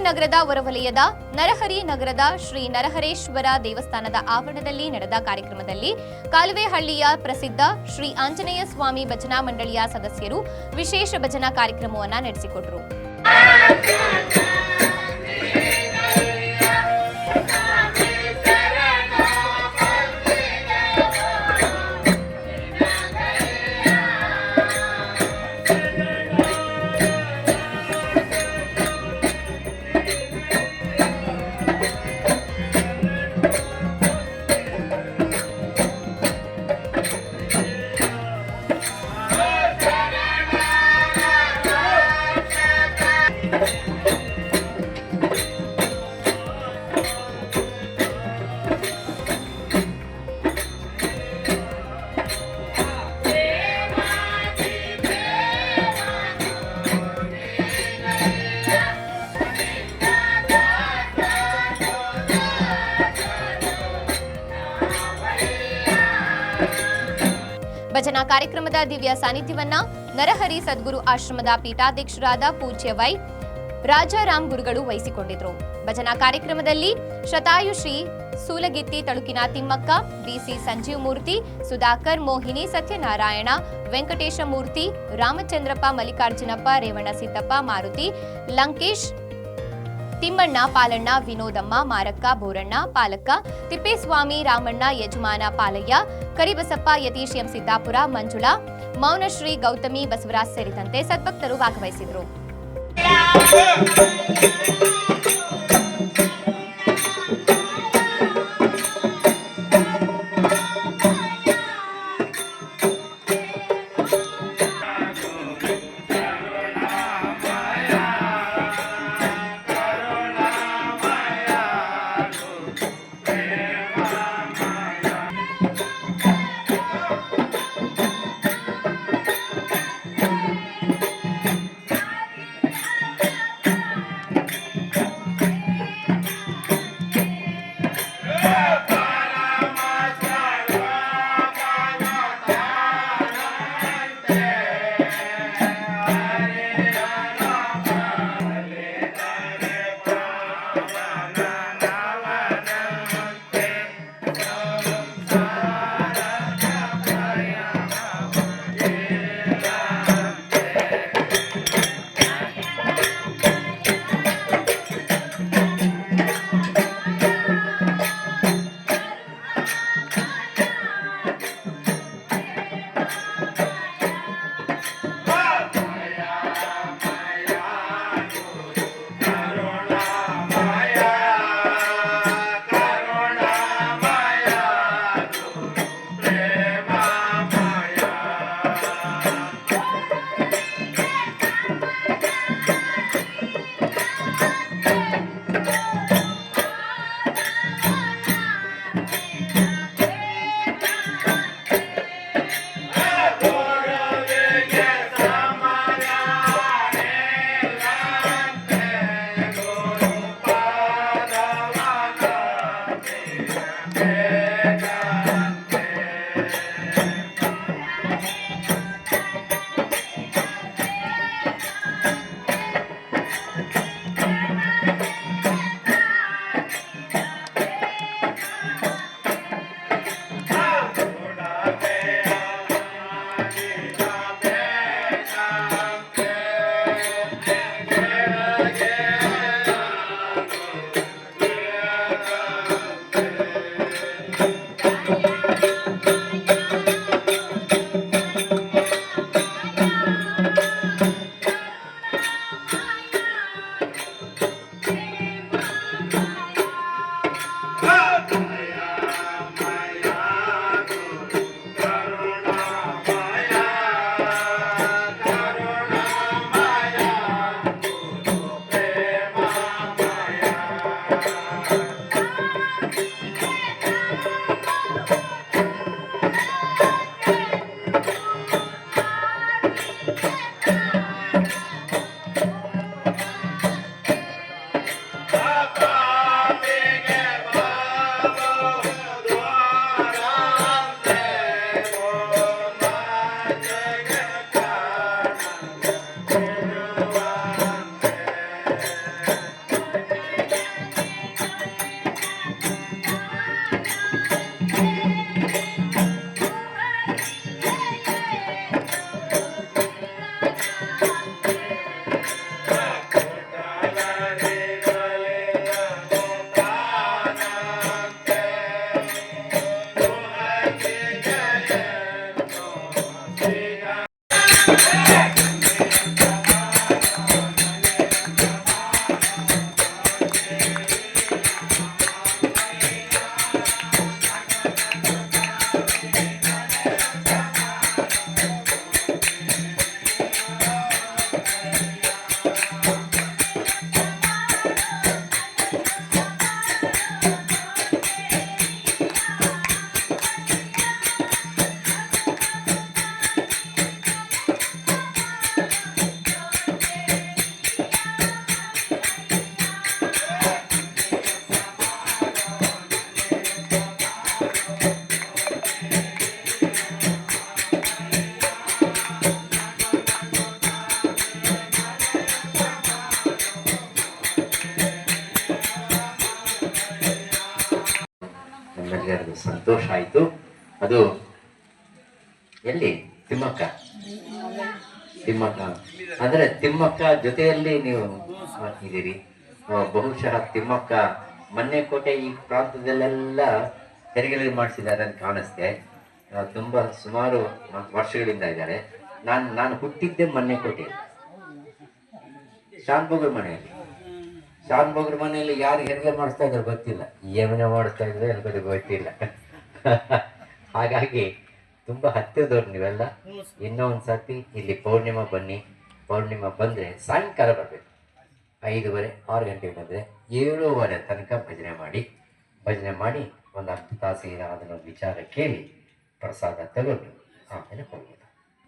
ವಲಯದ ನರಹರಿ ನಗರದ ಶ್ರೀ ನರಹರೇಶ್ವರ ದೇವಸ್ಥಾನದ ಆವರಣದಲ್ಲಿ ನಡೆದ ಕಾರ್ಯಕ್ರಮದಲ್ಲಿ ಕಾಲುವೆಹಳ್ಳಿಯ ಪ್ರಸಿದ್ಧ ಶ್ರೀ ಆಂಜನೇಯ ಸ್ವಾಮಿ ಭಜನಾ ಮಂಡಳಿಯ ಸದಸ್ಯರು ವಿಶೇಷ ಭಜನಾ ಕಾರ್ಯಕ್ರಮವನ್ನು ನಡೆಸಿಕೊಟ್ರು. ಕಾರ್ಯಕ್ರಮದ ದಿವ್ಯ ಸಾನ್ನಿಧ್ಯವನ್ನ ನರಹರಿ ಸದ್ಗುರು ಆಶ್ರಮದ ಪೀಠಾಧ್ಯಕ್ಷರಾದ ಪೂಜ್ಯ ವೈ ರಾಜಾರಾಮ್ ಗುರುಗಳು ವಹಿಸಿಕೊಂಡಿದ್ರು. ಭಜನಾ ಕಾರ್ಯಕ್ರಮದಲ್ಲಿ ಶತಾಯುಶ್ರೀ ಸೂಲಗಿತ್ತಿ ತಳುಕಿನ ತಿಮ್ಮಕ್ಕ ಬಿಸಿ ಸಂಜೀವ್ ಮೂರ್ತಿ, ಸುಧಾಕರ್ ಮೋಹಿನಿ, ಸತ್ಯನಾರಾಯಣ, ವೆಂಕಟೇಶ ಮೂರ್ತಿ, ರಾಮಚಂದ್ರಪ್ಪ ಮಲ್ಲಿಕಾರ್ಜುನಪ್ಪ ರೇವಣ್ಣ ಸಿದ್ದಪ್ಪ ಮಾರುತಿ, ಲಂಕೇಶ್ ತಿಮ್ಮಣ್ಣ, ಪಾಲಣ್ಣ, ವಿನೋದಮ್ಮ, ಮಾರಕ್ಕ, ಬೋರಣ್ಣ, ಪಾಲಕ್ಕ, ತಿಪ್ಪೇಸ್ವಾಮಿ, ರಾಮಣ್ಣ, ಯಜಮಾನ ಪಾಲಯ್ಯ, ಕರಿಬಸಪ್ಪ, ಯತೀಶ್ ಎಂ ಸಿದ್ದಾಪುರ, ಮಂಜುಳಾ, ಮೌನಶ್ರೀ, ಗೌತಮಿ, ಬಸವರಾಜ್ ಸೇರಿದಂತೆ ಸದ್ಭಕ್ತರು ಭಾಗವಹಿಸಿದರು. ಎಲ್ಲರಿಗೂ ಸಂತೋಷ ಆಯಿತು. ಅದು ಎಲ್ಲಿ? ತಿಮ್ಮಕ್ಕ? ತಿಮ್ಮಕ್ಕ. ಅಂದ್ರೆ ತಿಮ್ಮಕ್ಕ ಜೊತೆಯಲ್ಲಿ ನೀವು ಇದ್ದೀರಿ ಬಹುಶಃ ತಿಮ್ಮಕ್ಕ ಮೊನ್ನೆ ಕೋಟೆ ಈ ಪ್ರಾಂತದಲ್ಲೆಲ್ಲ ತೆರಿಗೆ ಮಾಡಿಸಿದ್ದಾರೆ ಅಂತ ಕಾಣಿಸ್ತೆ. ತುಂಬ ಸುಮಾರು ವರ್ಷಗಳಿಂದ ಇದ್ದಾರೆ. ನಾನು ನಾನು ಹುಟ್ಟಿದ್ದೆ ಮೊನ್ನೆ ಕೋಟೆ ಶಾನ್ಭೋಗ್ರ ಮನೆಯಲ್ಲಿ ಬಗ್ರ ಮನೆಯಲ್ಲಿ ಯಾರು ಹೆರಿಗೆ ಮಾಡಿಸ್ತಾ ಇದ್ರು ಗೊತ್ತಿಲ್ಲ. ಯಮನೆ ಮಾಡಿಸ್ತಾ ಇದ್ರು ಎಲ್ಲರಿಗೂ ಗೊತ್ತಿಲ್ಲ. ಹಾಗಾಗಿ ತುಂಬ ಹತ್ತಿರದವ್ರು ನೀವೆಲ್ಲ. ಇನ್ನೂ ಒಂದು ಸರ್ತಿ ಇಲ್ಲಿ ಪೌರ್ಣಿಮಾ ಬನ್ನಿ. ಪೌರ್ಣಿಮಾ ಬಂದರೆ ಸಾಯಂಕಾಲ ಬರಬೇಕು. ಐದುವರೆ, ಆರು ಗಂಟೆಗೆ ಬಂದರೆ ಏಳುವರೆ ತನಕ ಭಜನೆ ಮಾಡಿ. ಭಜನೆ ಮಾಡಿ ಒಂದು ಅರ್ಧ ತಾಸಿಗೆ ಅದನ್ನೊಂದು ವಿಚಾರ ಕೇಳಿ ಪ್ರಸಾದ ತಗೊಂಡು ಆಮೇಲೆ ಹೋಗ್ಬೋದು.